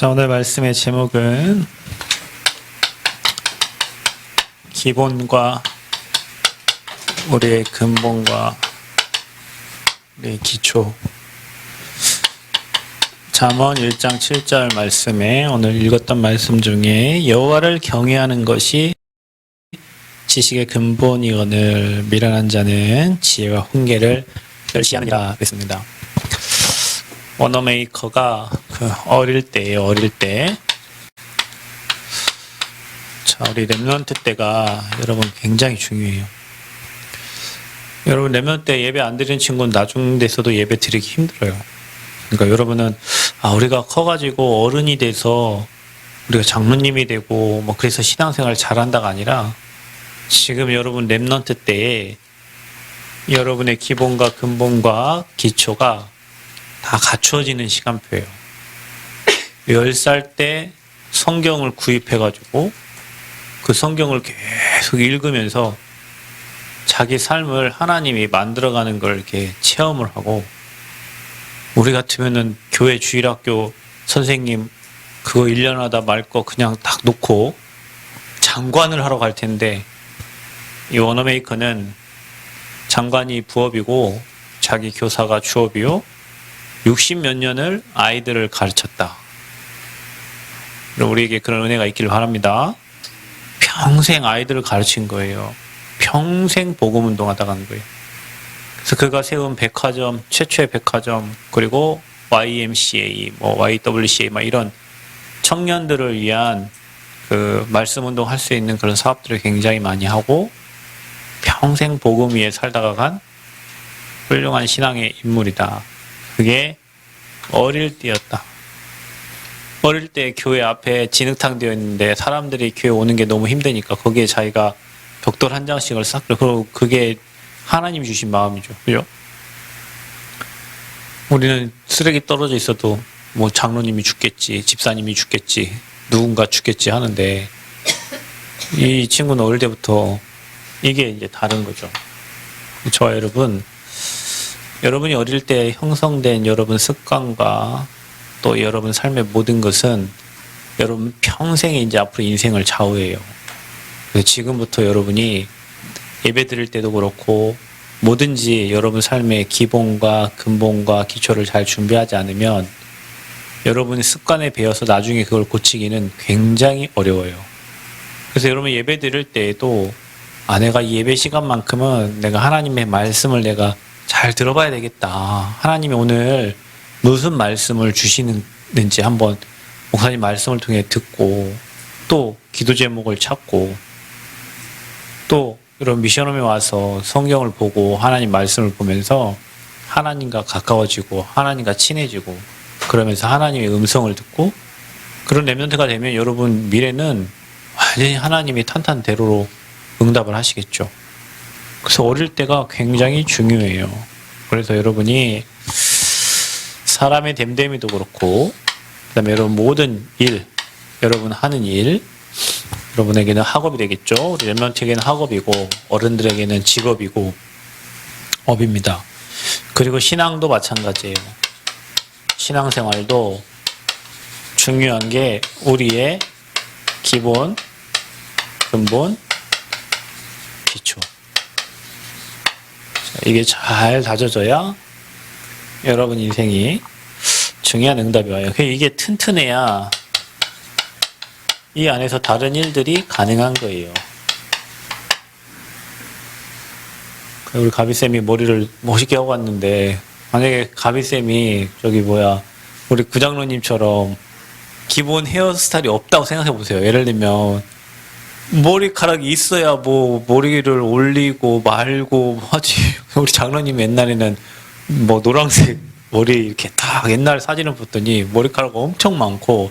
자, 오늘 말씀의 제목은 기본과 우리의 근본과 우리의 기초. 잠언 1장 7절 말씀에 오늘 읽었던 말씀 중에 여호와를 경외하는 것이 지식의 근본이거늘 미련한 자는 지혜와 훈계를 멸시하느니라 그랬습니다. 원어메이커가 그 어릴 때예요, 어릴 때. 자, 우리 랩런트 때가 여러분 굉장히 중요해요. 여러분 랩런트 때 예배 안 드리는 친구는 나중 돼서도 예배 드리기 힘들어요. 그러니까 여러분은 아 우리가 커가지고 어른이 돼서 우리가 장로님이 되고 뭐 그래서 신앙생활 잘한다가 아니라 지금 여러분 랩런트 때에 여러분의 기본과 근본과 기초가 다 갖추어지는 시간표예요. 10살 때 성경을 구입해가지고 그 성경을 계속 읽으면서 자기 삶을 하나님이 만들어가는 걸 이렇게 체험을 하고 우리 같으면은 교회 주일학교 선생님 그거 1년 하다 말 거 그냥 딱 놓고 장관을 하러 갈 텐데 이 원어메이커는 장관이 부업이고 자기 교사가 주업이요 60 몇 년을 아이들을 가르쳤다. 우리에게 그런 은혜가 있기를 바랍니다. 평생 아이들을 가르친 거예요. 평생 복음 운동하다가 간 거예요. 그래서 그가 세운 백화점, 최초의 백화점, 그리고 YMCA, 뭐 YWCA, 막 이런 청년들을 위한 그 말씀 운동 할 수 있는 그런 사업들을 굉장히 많이 하고 평생 복음 위에 살다가 간 훌륭한 신앙의 인물이다. 그게 어릴 때였다. 어릴 때 교회 앞에 진흙탕 되어 있는데 사람들이 교회 오는 게 너무 힘드니까 거기에 자기가 벽돌 한 장씩을 싹 그리고 그게 하나님 주신 마음이죠. 그죠? 우리는 쓰레기 떨어져 있어도 뭐 장로님이 죽겠지, 집사님이 죽겠지, 누군가 죽겠지 하는데 이 친구는 어릴 때부터 이게 이제 다른 거죠. 저와 여러분, 여러분이 어릴 때 형성된 여러분 습관과 또 여러분 삶의 모든 것은 여러분 평생에 이제 앞으로 인생을 좌우해요. 그래서 지금부터 여러분이 예배 드릴 때도 그렇고 뭐든지 여러분 삶의 기본과 근본과 기초를 잘 준비하지 않으면 여러분의 습관에 배어서 나중에 그걸 고치기는 굉장히 어려워요. 그래서 여러분 예배 드릴 때에도 아, 내가 이 예배 시간만큼은 내가 하나님의 말씀을 내가 잘 들어봐야 되겠다. 하나님이 오늘 무슨 말씀을 주시는지 한번 목사님 말씀을 통해 듣고 또 기도 제목을 찾고 또 이런 미션홈에 와서 성경을 보고 하나님 말씀을 보면서 하나님과 가까워지고 하나님과 친해지고 그러면서 하나님의 음성을 듣고 그런 랩런트가 되면 여러분 미래는 완전히 하나님이 탄탄대로로 응답을 하시겠죠. 그래서 어릴 때가 굉장히 중요해요. 그래서 여러분이 사람의 됨됨이도 그렇고 그 다음에 여러분 모든 일 여러분 하는 일 여러분에게는 학업이 되겠죠. 우리 랩런트에게는 학업이고 어른들에게는 직업이고 업입니다. 그리고 신앙도 마찬가지예요. 신앙생활도 중요한 게 우리의 기본, 근본, 기초. 자, 이게 잘 다져져야 여러분 인생이 중요한 응답이 와요. 그 이게 튼튼해야 이 안에서 다른 일들이 가능한 거예요. 우리 가비쌤이 머리를 멋있게 하고 왔는데, 만약에 가비쌤이 저기 뭐야, 우리 구장로님처럼 기본 헤어스타일이 없다고 생각해 보세요. 예를 들면, 머리카락이 있어야 뭐 머리를 올리고 말고 뭐 하지. 우리 장로님 옛날에는 뭐 노란색 머리 이렇게 딱 옛날 사진을 봤더니 머리카락 엄청 많고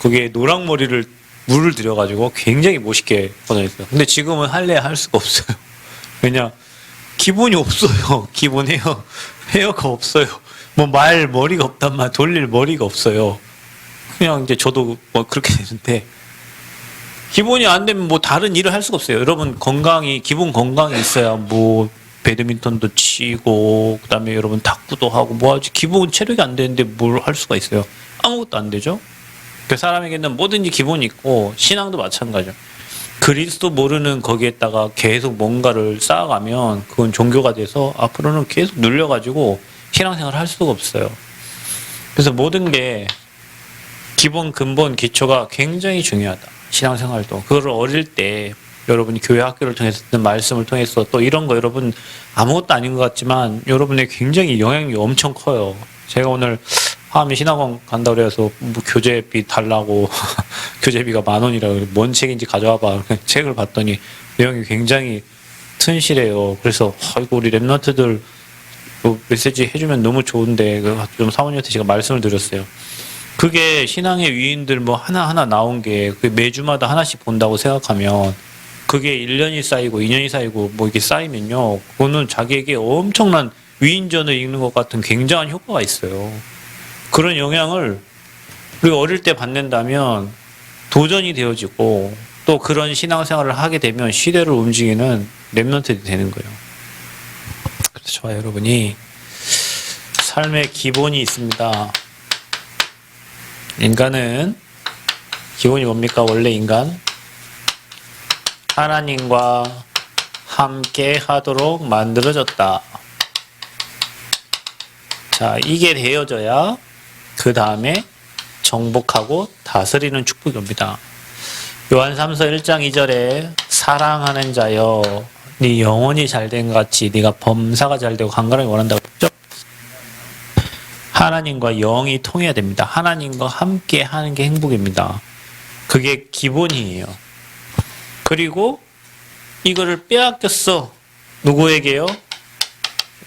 거기에 노랑 머리를 물을 들여가지고 굉장히 멋있게 보내있어요. 근데 지금은 할래 할 수가 없어요. 왜냐 기본이 없어요. 기본 헤어 헤어가 없어요. 뭐 말 머리가 없단 말 돌릴 머리가 없어요. 그냥 이제 저도 뭐 그렇게 되는데 기본이 안 되면 뭐 다른 일을 할 수가 없어요. 여러분 건강이 기본 건강이 있어야 뭐 배드민턴도 치고 그다음에 여러분 탁구도 하고 뭐 하지 기본 체력이 안 되는데 뭘 할 수가 있어요. 아무것도 안 되죠. 그 사람에게는 뭐든지 기본이 있고 신앙도 마찬가지죠. 그리스도 모르는 거기에다가 계속 뭔가를 쌓아가면 그건 종교가 돼서 앞으로는 계속 눌려가지고 신앙생활을 할 수가 없어요. 그래서 모든 게 기본 근본 기초가 굉장히 중요하다. 신앙생활도 그거를 어릴 때 여러분이 교회 학교를 통해서 듣는 말씀을 통해서 또 이런 거 여러분 아무것도 아닌 것 같지만 여러분의 굉장히 영향이 엄청 커요. 제가 오늘 하암이 신학원 간다 그래서 뭐 교재비 달라고 교재비가 만 원이라고 뭔 책인지 가져와봐 책을 봤더니 내용이 굉장히 튼실해요. 그래서 아이고 우리 랩런트들 뭐 메시지 해주면 너무 좋은데 그좀 사모님한테 제가 말씀을 드렸어요. 그게 신앙의 위인들 뭐 하나하나 나온 게그 매주마다 하나씩 본다고 생각하면 그게 1년이 쌓이고 2년이 쌓이고 뭐 이게 쌓이면요. 그거는 자기에게 엄청난 위인전을 읽는 것 같은 굉장한 효과가 있어요. 그런 영향을 우리가 어릴 때 받는다면 도전이 되어지고 또 그런 신앙생활을 하게 되면 시대를 움직이는 랩런트들이 되는 거예요. 그래서 저와 여러분이 삶의 기본이 있습니다. 인간은 기본이 뭡니까? 원래 인간 하나님과 함께 하도록 만들어졌다. 자, 이게 되어져야 그 다음에 정복하고 다스리는 축복이 옵니다. 요한 3서 1장 2절에 사랑하는 자여 네 영혼이 잘된 것 같이 네가 범사가 잘 되고 강건하게 원한다고 했죠? 하나님과 영이 통해야 됩니다. 하나님과 함께 하는 게 행복입니다. 그게 기본이에요. 그리고 이거를 빼앗겼어. 누구에게요?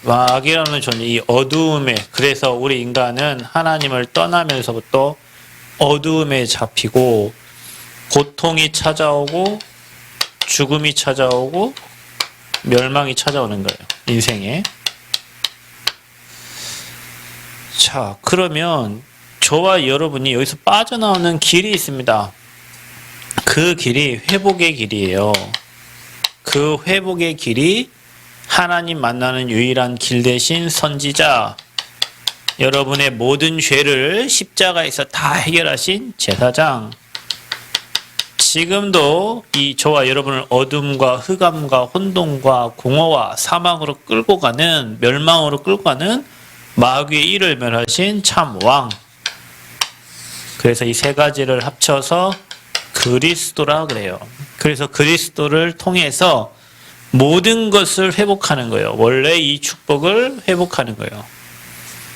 마귀라는 존재, 이 어두움에, 그래서 우리 인간은 하나님을 떠나면서부터 어두움에 잡히고, 고통이 찾아오고, 죽음이 찾아오고, 멸망이 찾아오는 거예요. 인생에. 자, 그러면 저와 여러분이 여기서 빠져나오는 길이 있습니다. 그 길이 회복의 길이에요. 그 회복의 길이 하나님 만나는 유일한 길 대신 선지자, 여러분의 모든 죄를 십자가에서 다 해결하신 제사장, 지금도 이 저와 여러분을 어둠과 흑암과 혼돈과 공허와 사망으로 끌고 가는 멸망으로 끌고 가는 마귀의 일을 멸하신 참 왕. 그래서 이 세 가지를 합쳐서 그리스도라 그래요. 그래서 그리스도를 통해서 모든 것을 회복하는 거예요. 원래 이 축복을 회복하는 거예요.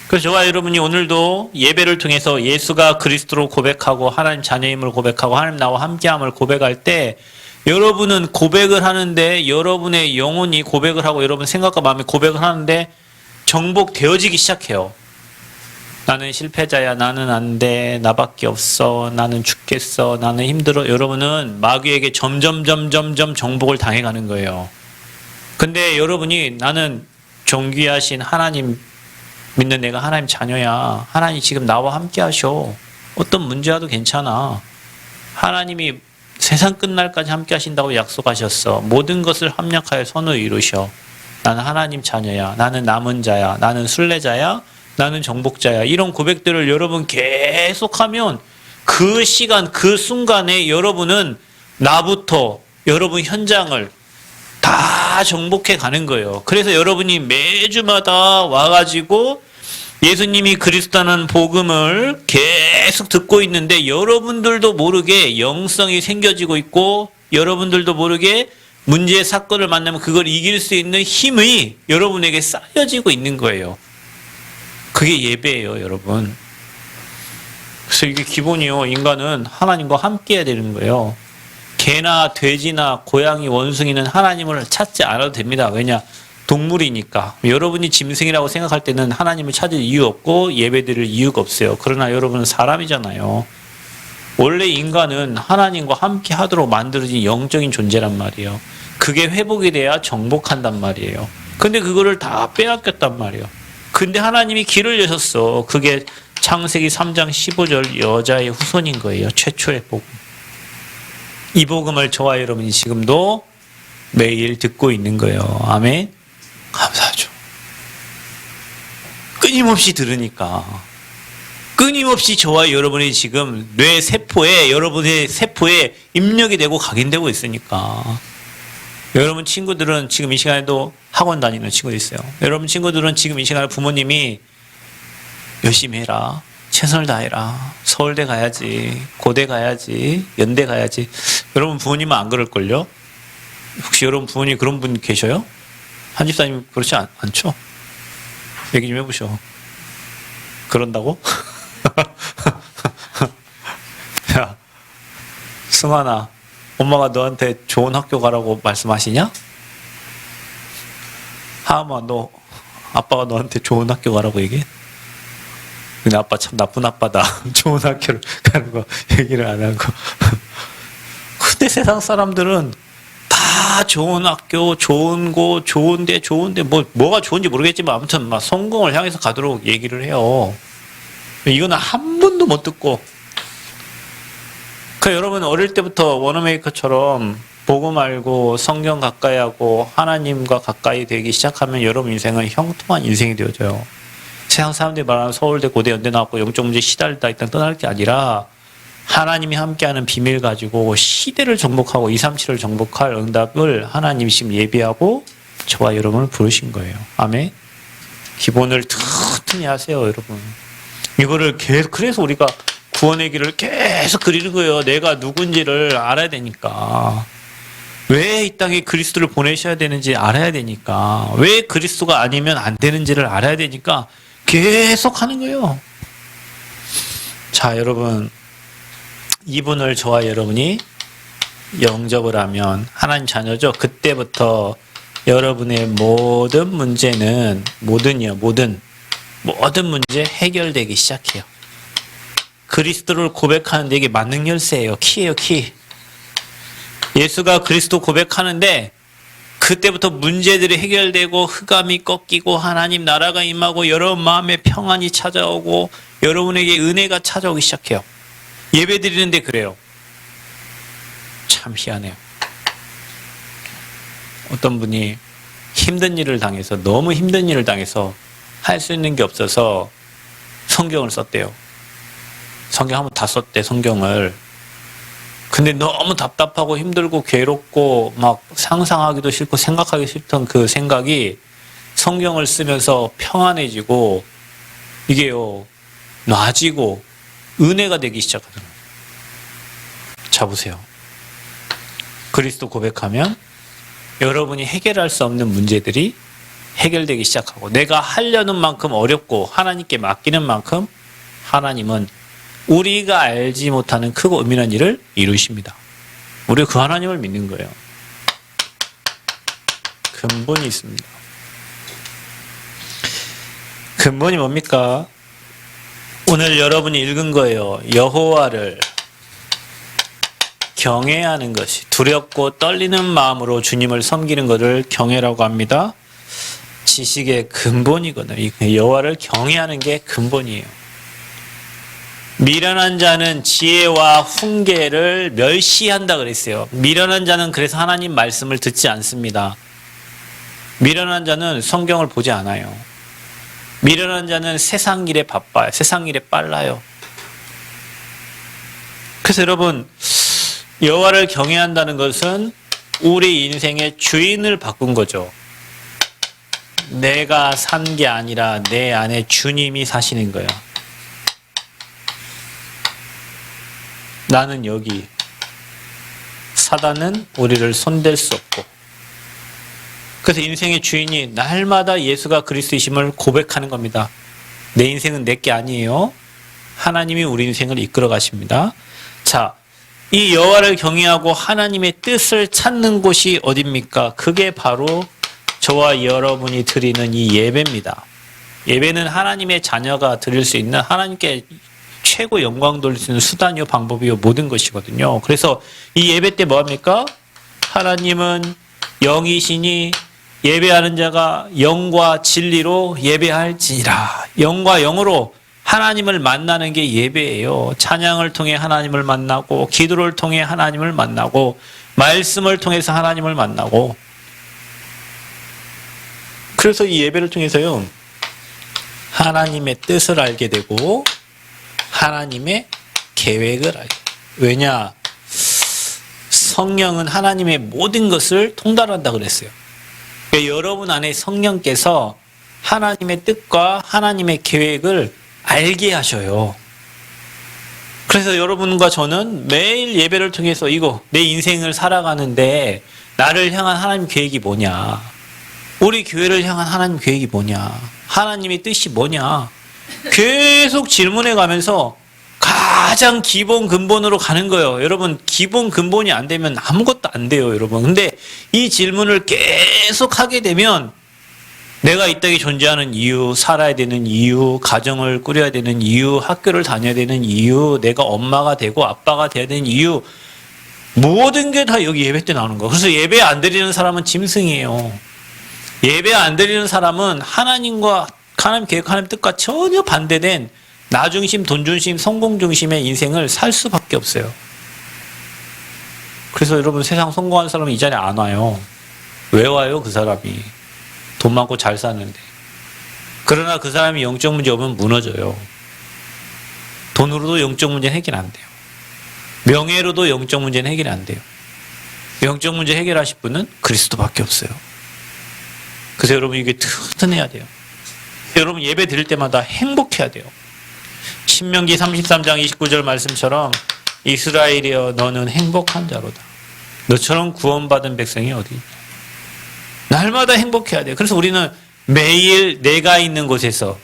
그래서 저와 여러분이 오늘도 예배를 통해서 예수가 그리스도로 고백하고 하나님 자녀임을 고백하고 하나님 나와 함께함을 고백할 때 여러분은 고백을 하는데 여러분의 영혼이 고백을 하고 여러분 생각과 마음이 고백을 하는데 정복되어지기 시작해요. 나는 실패자야. 나는 안 돼. 나밖에 없어. 나는 죽겠어. 나는 힘들어. 여러분은 마귀에게 점점 점점 점 정복을 당해가는 거예요. 근데 여러분이 나는 존귀하신 하나님 믿는 내가 하나님 자녀야. 하나님 지금 나와 함께 하셔. 어떤 문제 와도 괜찮아. 하나님이 세상 끝날까지 함께 하신다고 약속하셨어. 모든 것을 합력하여 선을 이루셔. 나는 하나님 자녀야. 나는 남은 자야. 나는 순례자야. 나는 정복자야. 이런 고백들을 여러분 계속하면 그 시간, 그 순간에 여러분은 나부터 여러분 현장을 다 정복해 가는 거예요. 그래서 여러분이 매주마다 와가지고 예수님이 그리스도라는 복음을 계속 듣고 있는데 여러분들도 모르게 영성이 생겨지고 있고 여러분들도 모르게 문제 사건을 만나면 그걸 이길 수 있는 힘이 여러분에게 쌓여지고 있는 거예요. 그게 예배예요, 여러분. 그래서 이게 기본이요. 인간은 하나님과 함께 해야 되는 거예요. 개나 돼지나 고양이, 원숭이는 하나님을 찾지 않아도 됩니다. 왜냐? 동물이니까. 여러분이 짐승이라고 생각할 때는 하나님을 찾을 이유 없고 예배 드릴 이유가 없어요. 그러나 여러분은 사람이잖아요. 원래 인간은 하나님과 함께 하도록 만들어진 영적인 존재란 말이에요. 그게 회복이 돼야 정복한단 말이에요. 근데 그거를 다 빼앗겼단 말이에요. 근데 하나님이 길을 여셨어. 그게 창세기 3장 15절 여자의 후손인 거예요. 최초의 복음. 이 복음을 저와 여러분이 지금도 매일 듣고 있는 거예요. 아멘. 감사하죠. 끊임없이 들으니까. 끊임없이 저와 여러분이 지금 뇌 세포에 여러분의 세포에 입력이 되고 각인되고 있으니까 여러분 친구들은 지금 이 시간에도 학원 다니는 친구도 있어요. 여러분 친구들은 지금 이 시간에 부모님이 열심히 해라. 최선을 다해라. 서울대 가야지. 고대 가야지. 연대 가야지. 여러분 부모님은 안 그럴걸요? 혹시 여러분 부모님 그런 분 계셔요? 한 집사님 그렇지 않, 않죠? 얘기 좀 해보셔. 그런다고? 야, 승환아, 엄마가 너한테 좋은 학교 가라고 말씀하시냐? 하마, 너, 아빠가 너한테 좋은 학교 가라고 얘기해? 근데 아빠 참 나쁜 아빠다. 좋은 학교를 가는 거 얘기를 안 하고. 근데 세상 사람들은 다 좋은 학교, 좋은 곳, 좋은데, 좋은데, 뭐, 뭐가 좋은지 모르겠지만 아무튼 막 성공을 향해서 가도록 얘기를 해요. 이거는 한 번도 못 듣고. 그 여러분 어릴 때부터 워너메이커처럼 복음 알고 성경 가까이 하고 하나님과 가까이 되기 시작하면 여러분 인생은 형통한 인생이 되어져요. 세상 사람들이 말하는 서울대 고대 연대 나왔고 영적 문제 시달다 일단 떠날 게 아니라 하나님이 함께하는 비밀 가지고 시대를 정복하고 237을 정복할 응답을 하나님이 지금 예비하고 저와 여러분을 부르신 거예요. 아멘. 기본을 튼튼히 하세요, 여러분. 이거를 계속 그래서 우리가 구원의 길을 계속 그리는 거예요. 내가 누군지를 알아야 되니까. 왜 이 땅에 그리스도를 보내셔야 되는지 알아야 되니까. 왜 그리스도가 아니면 안 되는지를 알아야 되니까 계속 하는 거예요. 자, 여러분. 이분을 저와 여러분이 영접을 하면 하나님 자녀죠. 그때부터 여러분의 모든 문제는 모든이요, 모든 모든 문제 해결되기 시작해요. 그리스도를 고백하는 데 이게 만능 열쇠예요. 키예요, 키. 예수가 그리스도 고백하는데 그때부터 문제들이 해결되고 흑암이 꺾이고 하나님 나라가 임하고 여러분 마음에 평안이 찾아오고 여러분에게 은혜가 찾아오기 시작해요. 예배 드리는데 그래요. 참 희한해요. 어떤 분이 힘든 일을 당해서 너무 힘든 일을 당해서 할 수 있는 게 없어서 성경을 썼대요. 성경 한번 다 썼대, 성경을. 근데 너무 답답하고 힘들고 괴롭고 막 상상하기도 싫고 생각하기 싫던 그 생각이 성경을 쓰면서 평안해지고 이게요, 놔지고 은혜가 되기 시작하더라고요. 자, 보세요. 그리스도 고백하면 여러분이 해결할 수 없는 문제들이 해결되기 시작하고 내가 하려는 만큼 어렵고 하나님께 맡기는 만큼 하나님은 우리가 알지 못하는 크고 은밀한 일을 이루십니다. 우리가 그 하나님을 믿는 거예요. 근본이 있습니다. 근본이 뭡니까? 오늘 여러분이 읽은 거예요. 여호와를 경외하는 것이 두렵고 떨리는 마음으로 주님을 섬기는 것을 경외라고 합니다. 지식의 근본이거든요. 이 여호와를 경외하는 게 근본이에요. 미련한 자는 지혜와 훈계를 멸시한다 그랬어요. 미련한 자는 그래서 하나님 말씀을 듣지 않습니다. 미련한 자는 성경을 보지 않아요. 미련한 자는 세상 일에 바빠요. 세상 일에 빨라요. 그래서 여러분 여호와를 경외한다는 것은 우리 인생의 주인을 바꾼 거죠. 내가 산 게 아니라 내 안에 주님이 사시는 거야. 나는 여기. 사단은 우리를 손댈 수 없고. 그래서 인생의 주인이 날마다 예수가 그리스도이심을 고백하는 겁니다. 내 인생은 내 게 아니에요. 하나님이 우리 인생을 이끌어 가십니다. 자, 이 여호와를 경외하고 하나님의 뜻을 찾는 곳이 어딥니까? 그게 바로 저와 여러분이 드리는 이 예배입니다. 예배는 하나님의 자녀가 드릴 수 있는 하나님께 최고 영광 돌릴 수 있는 수단이요 방법이요 모든 것이거든요. 그래서 이 예배 때 뭐합니까? 하나님은 영이시니 예배하는 자가 영과 진리로 예배할지니라. 영과 영으로 하나님을 만나는 게 예배예요. 찬양을 통해 하나님을 만나고 기도를 통해 하나님을 만나고 말씀을 통해서 하나님을 만나고 그래서 이 예배를 통해서요. 하나님의 뜻을 알게 되고 하나님의 계획을 알게. 왜냐? 성령은 하나님의 모든 것을 통달한다 그랬어요. 그러니까 여러분 안에 성령께서 하나님의 뜻과 하나님의 계획을 알게 하셔요. 그래서 여러분과 저는 매일 예배를 통해서 이거 내 인생을 살아가는데 나를 향한 하나님 계획이 뭐냐? 우리 교회를 향한 하나님 계획이 뭐냐? 하나님의 뜻이 뭐냐? 계속 질문해 가면서 가장 기본 근본으로 가는 거예요. 여러분, 기본 근본이 안 되면 아무것도 안 돼요, 여러분. 근데 이 질문을 계속 하게 되면 내가 이 땅에 존재하는 이유, 살아야 되는 이유, 가정을 꾸려야 되는 이유, 학교를 다녀야 되는 이유, 내가 엄마가 되고 아빠가 돼야 되는 이유, 모든 게 다 여기 예배 때 나오는 거예요. 그래서 예배 안 드리는 사람은 짐승이에요. 예배 안 드리는 사람은 하나님과 하나님 계획, 하나님 뜻과 전혀 반대된 나 중심, 돈 중심, 성공 중심의 인생을 살 수밖에 없어요. 그래서 여러분 세상 성공한 사람은 이 자리에 안 와요. 왜 와요, 그 사람이? 돈 많고 잘 사는데. 그러나 그 사람이 영적 문제 오면 무너져요. 돈으로도 영적 문제는 해결 안 돼요. 명예로도 영적 문제는 해결 안 돼요. 영적 문제 해결하실 분은 그리스도밖에 없어요. 그래서 여러분 이게 튼튼해야 돼요. 여러분 예배 드릴 때마다 행복해야 돼요. 신명기 33장 29절 말씀처럼 이스라엘이여 너는 행복한 자로다. 너처럼 구원받은 백성이 어디. 날마다 행복해야 돼요. 그래서 우리는 매일 내가 있는 곳에서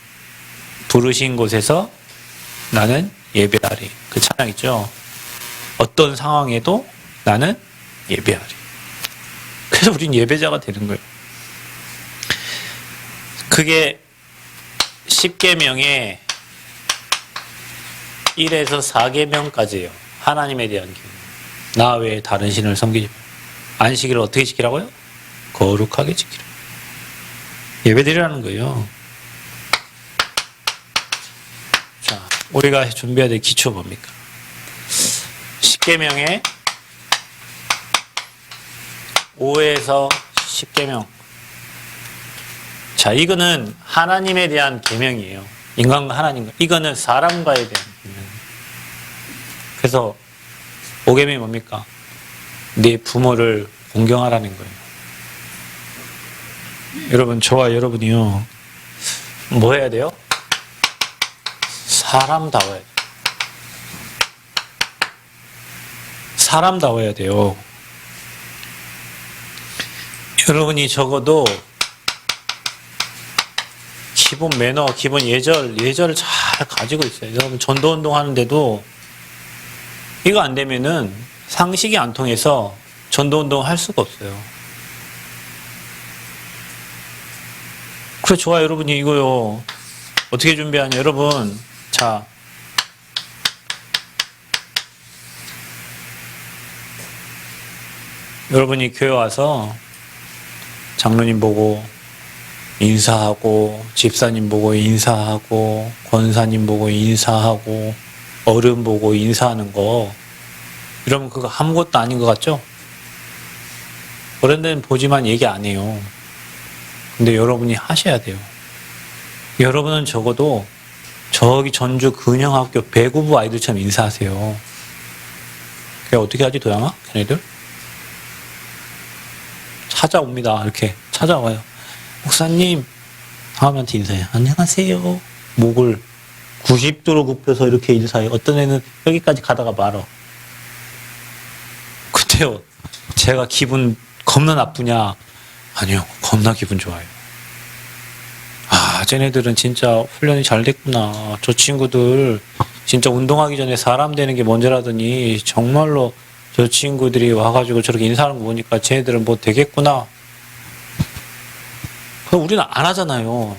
부르신 곳에서 나는 예배하리. 그 찬양 있죠. 어떤 상황에도 나는 예배하리. 그래서 우린 예배자가 되는 거예요. 그게 10계명에 1에서 4계명까지예요. 하나님에 대한 계명. 나 외에 다른 신을 섬기지 마. 안식일을 어떻게 지키라고요? 거룩하게 지키라. 예배드리라는 거예요. 자, 우리가 준비해야 될 기초 뭡니까? 10계명에 5에서 10계명. 자, 이거는 하나님에 대한 계명이에요. 인간과 하나님과. 이거는 사람과에 대한 계명. 그래서 5계명이 뭡니까? 네 부모를 공경하라는 거예요. 여러분, 저와 여러분이요. 뭐 해야 돼요? 사람다워야 돼요. 사람다워야 돼요. 여러분이 적어도 기본 매너, 기본 예절, 예절을 잘 가지고 있어요. 여러분 전도 운동 하는데도 이거 안 되면은 상식이 안 통해서 전도 운동 할 수가 없어요. 그래 좋아 여러분이 이거요. 어떻게 준비하냐 여러분. 자. 여러분이 교회 와서 장로님 보고 인사하고 집사님 보고 인사하고 권사님 보고 인사하고 어른 보고 인사하는 거 이러면 그거 아무것도 아닌 것 같죠? 어른들은 보지만 얘기 안 해요. 근데 여러분이 하셔야 돼요. 여러분은 적어도 저기 전주 근영학교 배구부 아이들처럼 인사하세요. 그게 어떻게 하지 도양아? 걔네들? 찾아옵니다. 이렇게 찾아와요. 목사님, 다음한테 인사해. 안녕하세요. 목을 90도로 굽혀서 이렇게 인사해. 어떤 애는 여기까지 가다가 말어. 그때요. 제가 기분 겁나 나쁘냐? 아니요. 겁나 기분 좋아요. 아, 쟤네들은 진짜 훈련이 잘 됐구나. 저 친구들 진짜 운동하기 전에 사람 되는 게 뭔지라더니 정말로 저 친구들이 와가지고 저렇게 인사하는 거 보니까 쟤네들은 뭐 되겠구나. 우리는 안 하잖아요.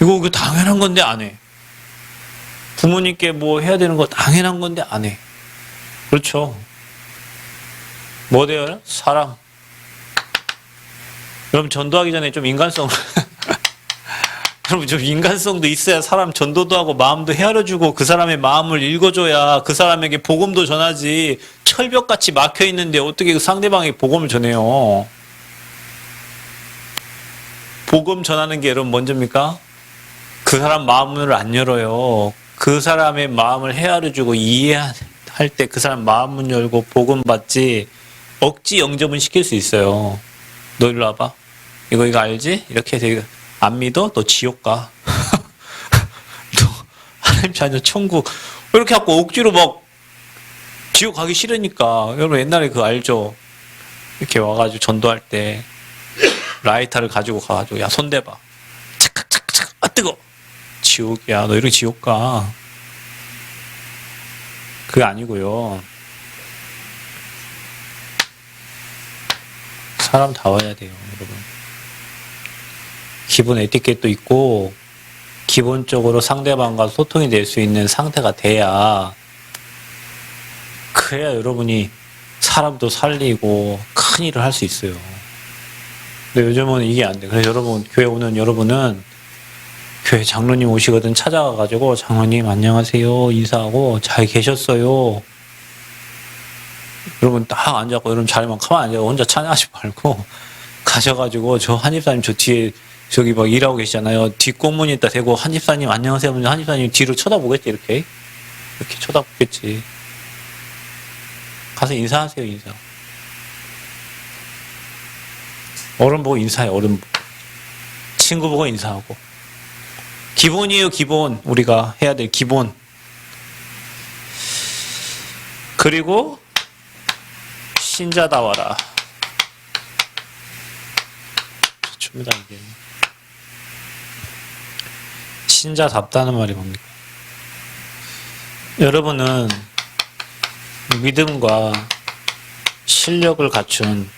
이거 그 당연한 건데 안 해. 부모님께 뭐 해야 되는 거 당연한 건데 안 해. 그렇죠. 뭐 돼요? 사람. 여러분 전도하기 전에 좀 인간성 여러분 좀 인간성도 있어야 사람 전도도 하고 마음도 헤아려주고 그 사람의 마음을 읽어줘야 그 사람에게 복음도 전하지 철벽같이 막혀 있는데 어떻게 그 상대방에게 복음을 전해요? 복음 전하는 게 여러분 먼저입니까? 그 사람 마음을 안 열어요. 그 사람의 마음을 헤아려주고 이해할 때 그 사람 마음 문 열고 복음 받지 억지 영접은 시킬 수 있어요. 너 일로 와봐. 이거 이거 알지? 이렇게 되게 안 믿어? 너 지옥 가. 너 하나님 자녀 천국 이렇게 하고 억지로 막 지옥 가기 싫으니까 여러분 옛날에 그거 알죠? 이렇게 와가지고 전도할 때 라이터를 가지고 가가지고 야 손 대봐. 착착 착착 아 뜨거. 지옥이야. 너 이렇게 지옥 가. 그게 아니고요. 사람 다 와야 돼요, 여러분. 기본 에티켓도 있고 기본적으로 상대방과 소통이 될 수 있는 상태가 돼야 그래야 여러분이 사람도 살리고 큰 일을 할 수 있어요. 근데 요즘은 이게 안 돼. 그래서 여러분 교회 오는 여러분은 교회 장로님 오시거든 찾아가가지고 장로님 안녕하세요 인사하고 잘 계셨어요. 여러분 딱 앉아고 여러분 자리만 가만 앉아 혼자 찬양하지 말고 가셔가지고 저 한집사님 저 뒤에 저기 막 일하고 계시잖아요. 뒷공문에다 대고 한집사님 안녕하세요 하면 한집사님 뒤로 쳐다보겠지 이렇게 이렇게 쳐다보겠지. 가서 인사하세요 인사. 어른 보고 인사해 어른. 친구 보고 인사하고. 기본이에요 기본. 우리가 해야 될 기본. 그리고 신자다워라. 좋습니다 이게. 신자답다는 말이 뭡니까? 여러분은 믿음과 실력을 갖춘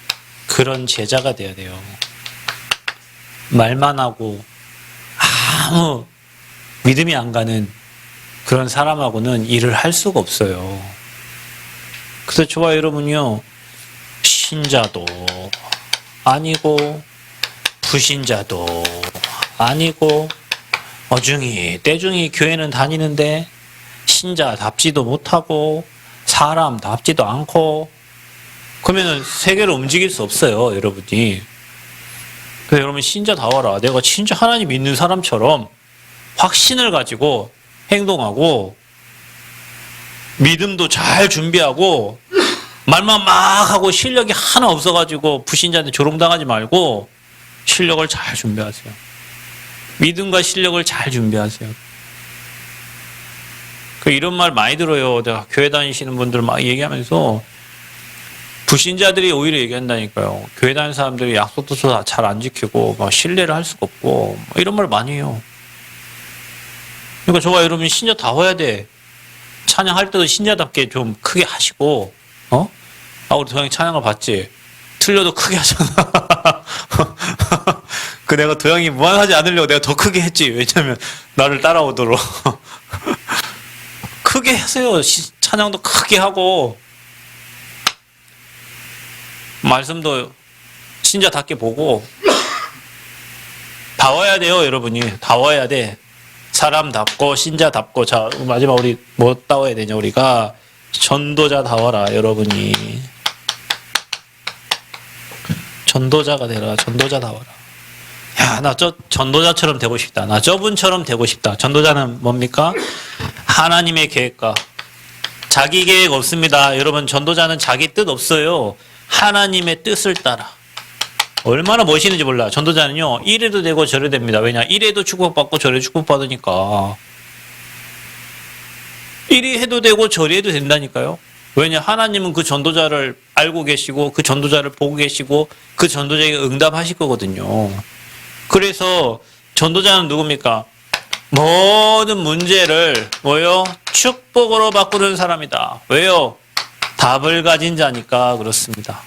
그런 제자가 돼야 돼요 말만 하고 아무 믿음이 안 가는 그런 사람하고는 일을 할 수가 없어요. 그래서 저와 여러분요, 신자도 아니고, 부신자도 아니고, 어중이, 때중이 교회는 다니는데, 신자답지도 못하고, 사람답지도 않고, 그러면은 세계를 움직일 수 없어요, 여러분이. 그래서 여러분 신자다워라. 내가 진짜 하나님 믿는 사람처럼 확신을 가지고 행동하고 믿음도 잘 준비하고 말만 막 하고 실력이 하나 없어가지고 불신자한테 조롱당하지 말고 실력을 잘 준비하세요. 믿음과 실력을 잘 준비하세요. 그 이런 말 많이 들어요. 내가 교회 다니시는 분들 막 얘기하면서 불신자들이 오히려 얘기한다니까요. 교회 다니는 사람들이 약속도 잘 안 지키고 막 신뢰를 할 수가 없고 뭐 이런 말 많이 해요. 그러니까 저와 여러분 신자 다 해야 돼. 찬양할 때도 신자답게 좀 크게 하시고 어? 아 우리 도영이 찬양을 봤지? 틀려도 크게 하잖아. 그 내가 도영이 무한하지 않으려고 내가 더 크게 했지. 왜냐면 나를 따라오도록. 크게 하세요. 시- 찬양도 크게 하고 말씀도 신자답게 보고 다 와야 돼요, 여러분이. 다 와야 돼. 사람답고 신자답고 자 마지막 우리 뭐 따와야 되냐 우리가? 전도자 다워라 여러분이. 전도자가 되라 전도자 다워라. 야 나 저 전도자처럼 되고 싶다. 나 저분처럼 되고 싶다. 전도자는 뭡니까? 하나님의 계획과. 자기 계획 없습니다. 여러분 전도자는 자기 뜻 없어요 하나님의 뜻을 따라 얼마나 멋있는지 몰라. 전도자는요, 이래도 되고 저래도 됩니다. 왜냐? 이래도 축복받고 저래도 축복받으니까. 이리 해도 되고 저리 해도 된다니까요. 왜냐? 하나님은 그 전도자를 알고 계시고 그 전도자를 보고 계시고 그 전도자에게 응답하실 거거든요. 그래서 전도자는 누굽니까? 모든 문제를 뭐요? 축복으로 바꾸는 사람이다. 왜요? 답을 가진 자니까 그렇습니다.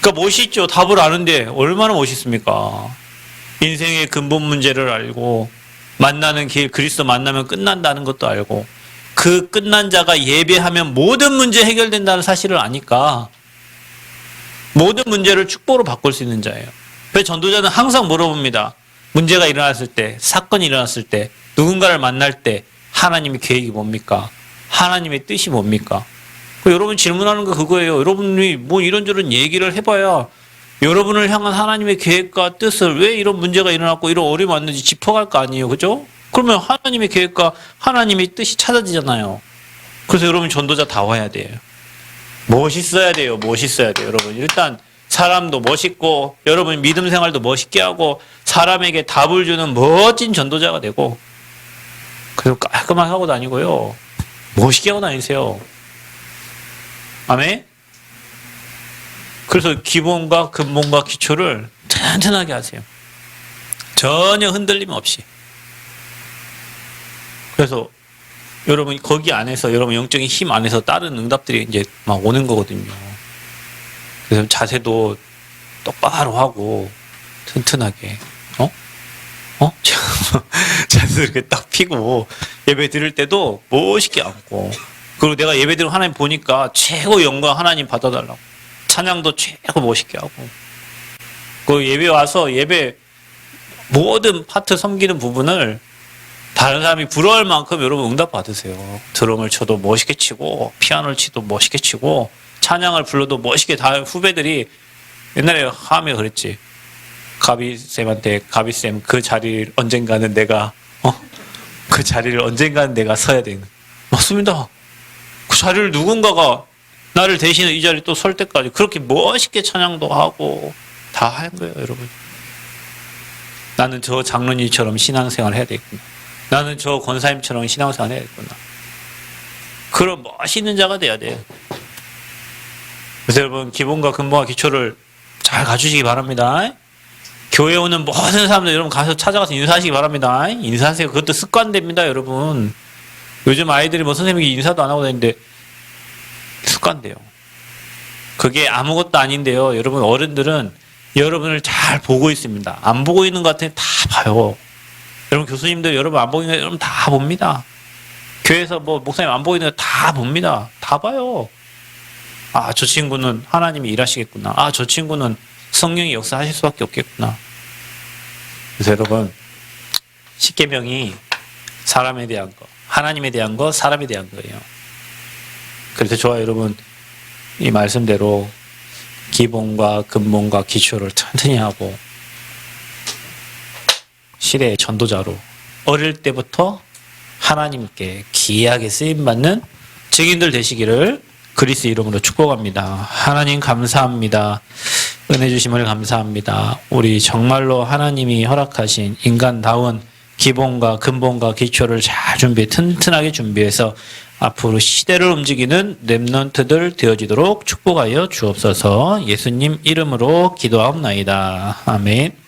그러니까 멋있죠. 답을 아는데 얼마나 멋있습니까? 인생의 근본 문제를 알고 만나는 길 그리스도 만나면 끝난다는 것도 알고 그 끝난 자가 예배하면 모든 문제 해결된다는 사실을 아니까 모든 문제를 축복으로 바꿀 수 있는 자예요. 그래서 전도자는 항상 물어봅니다. 문제가 일어났을 때, 사건이 일어났을 때, 누군가를 만날 때 하나님의 계획이 뭡니까? 하나님의 뜻이 뭡니까? 그 여러분 질문하는 거 그거예요. 여러분이 뭐 이런저런 얘기를 해봐야 여러분을 향한 하나님의 계획과 뜻을 왜 이런 문제가 일어났고 이런 어려움이 왔는지 짚어갈 거 아니에요. 그죠? 그러면 하나님의 계획과 하나님의 뜻이 찾아지잖아요. 그래서 여러분 전도자 다 와야 돼요. 멋있어야 돼요. 멋있어야 돼요. 여러분 일단 사람도 멋있고 여러분 믿음 생활도 멋있게 하고 사람에게 답을 주는 멋진 전도자가 되고 그리고 깔끔하게 하고 다니고요. 멋있게 하고 다니세요. 아멘. 그래서 기본과 근본과 기초를 튼튼하게 하세요. 전혀 흔들림 없이. 그래서 여러분 거기 안에서 여러분 영적인 힘 안에서 다른 응답들이 이제 막 오는 거거든요. 그래서 자세도 똑바로 하고 튼튼하게 어? 어? 자세 이렇게 딱 피고 예배 드릴 때도 멋있게 앉고 그리고 내가 예배 드리고 하나님 보니까 최고 영광 하나님 받아달라고 찬양도 최고 멋있게 하고 그 예배 와서 예배 모든 파트 섬기는 부분을 다른 사람이 부러워할 만큼 여러분 응답 받으세요. 드럼을 쳐도 멋있게 치고 피아노를 치도 멋있게 치고 찬양을 불러도 멋있게 다 후배들이 옛날에 하며 그랬지. 가비 쌤한테 가비 쌤 그 자리를 언젠가는 내가 어? 그 자리를 언젠가는 내가 서야 되는. 맞습니다. 그 자리를 누군가가 나를 대신해 이 자리 또 설 때까지 그렇게 멋있게 찬양도 하고 다 한 거예요, 여러분. 나는 저 장로님처럼 신앙생활 해야 되겠구나. 나는 저 권사님처럼 신앙생활 해야겠구나. 그런 멋있는 자가 돼야 돼요. 그래서 여러분 기본과 근본과 기초를 잘 갖추시기 바랍니다. 교회 오는 모든 사람들 여러분 가서 찾아가서 인사하시기 바랍니다. 인사하세요. 그것도 습관됩니다, 여러분. 요즘 아이들이 뭐 선생님이 인사도 안 하고 다니는데 습관돼요. 그게 아무것도 아닌데요. 여러분 어른들은 여러분을 잘 보고 있습니다. 안 보고 있는 것 같으면 다 봐요. 여러분 교수님들 여러분 안 보이는 거 여러분 다 봅니다. 교회에서 뭐 목사님 안 보이는 거 다 봅니다. 다 봐요. 아, 저 친구는 하나님이 일하시겠구나. 아, 저 친구는 성령이 역사하실 수밖에 없겠구나. 그래서 여러분 십계명이 사람에 대한 거, 하나님에 대한 거, 사람에 대한 거예요. 그래서 저와 여러분 이 말씀대로 기본과 근본과 기초를 튼튼히 하고 시대의 전도자로 어릴 때부터 하나님께 귀하게 쓰임 받는 증인들 되시기를 그리스 이름으로 축복합니다. 하나님 감사합니다. 은혜 주심을 감사합니다. 우리 정말로 하나님이 허락하신 인간다운 기본과 근본과 기초를 잘 준비, 튼튼하게 준비해서 앞으로 시대를 움직이는 랩런트들 되어지도록 축복하여 주옵소서 예수님 이름으로 기도하옵나이다. 아멘.